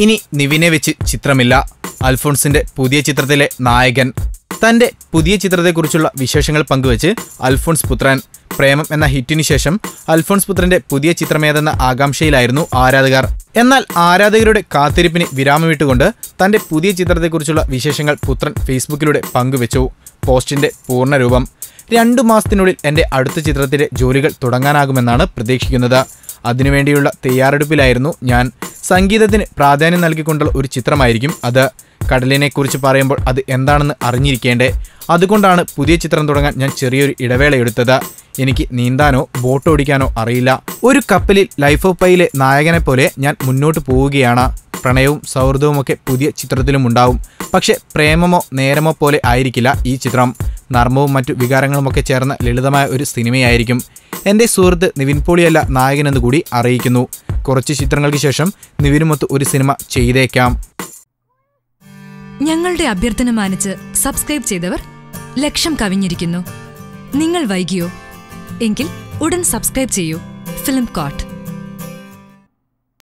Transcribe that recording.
ഇനി നിവിനെ വെച്ച് ചിത്രമില്ല. അൽഫോൺസിന്റെ പുതിയ ചിത്രത്തിലെ നായകൻ. തന്റെ പുതിയ ചിത്രത്തെക്കുറിച്ചുള്ള വിശേഷങ്ങൾ പങ്കുവച്ച് അൽഫോൺസ് പുത്രൻ. പ്രേമം എന്ന ഹിറ്റിനു ശേഷം അൽഫോൺസ് പുത്രന്റെ പുതിയ ചിത്രമേതെന്ന ആകാംക്ഷയിലായിരുന്നു ആരാധകർ. എന്നാൽ ആരാധകരുടെ കാത്തിരിപ്പിന് വിരാമമിട്ടുകൊണ്ട് തന്റെ പുതിയ ചിത്രത്തെക്കുറിച്ചുള്ള വിശേഷങ്ങൾ പുത്രൻ ഫേസ്ബുക്കിലൂടെ പങ്കുവച്ചു. പോസ്റ്റിന്റെ പൂർണരൂപം. രണ്ടു മാസത്തിനുള്ളിൽ എന്റെ അടുത്ത ചിത്രത്തിലെ ജോലികൾ തുടങ്ങാനാകുമെന്നാണ് പ്രതീക്ഷിക്കുന്നത്. അതിനുവേണ്ടിയുള്ള തയ്യാറെടുപ്പിലായിരുന്നു ഞാൻ. സംഗീതത്തിന് പ്രാധാന്യം നൽകിക്കൊണ്ടുള്ള ഒരു ചിത്രമായിരിക്കും അത്. കടലിനെക്കുറിച്ച് പറയുമ്പോൾ അത് എന്താണെന്ന് അറിഞ്ഞിരിക്കേണ്ടേ? അതുകൊണ്ടാണ് പുതിയ ചിത്രം തുടങ്ങാൻ ഞാൻ ചെറിയൊരു ഇടവേള എടുത്തത്. എനിക്ക് നീന്താനോ ബോട്ട് ഓടിക്കാനോ അറിയില്ല. ഒരു കപ്പലിൽ ലൈഫ് ഓഫ് പൈയിലെ നായകനെ പോലെ ഞാൻ മുന്നോട്ട് പോവുകയാണ്. പ്രണയവും സൗഹൃദവുമൊക്കെ പുതിയ ചിത്രത്തിലും ഉണ്ടാവും. പക്ഷെ പ്രേമമോ നേരമോ പോലെ ആയിരിക്കില്ല ഈ ചിത്രം. നർമ്മവും മറ്റു വികാരങ്ങളുമൊക്കെ ചേർന്ന ലളിതമായ ഒരു സിനിമയായിരിക്കും. എന്റെ സുഹൃത്ത് നിവിൻ പോളിയല്ല നായകനെന്ന് കൂടി അറിയിക്കുന്നു. കുറച്ച് ചിത്രങ്ങൾക്ക് ശേഷം നിവിനുമൊത്ത് ഒരു സിനിമ ചെയ്തേക്കാം. ഞങ്ങളുടെ അഭ്യർത്ഥന മാനിച്ച് സബ്സ്ക്രൈബ് ചെയ്തവർ ലക്ഷം കവിഞ്ഞിരിക്കുന്നു. നിങ്ങൾ വൈകിയോ? എങ്കിൽ ഉടൻ സബ്സ്ക്രൈബ് ചെയ്യൂ. Film coat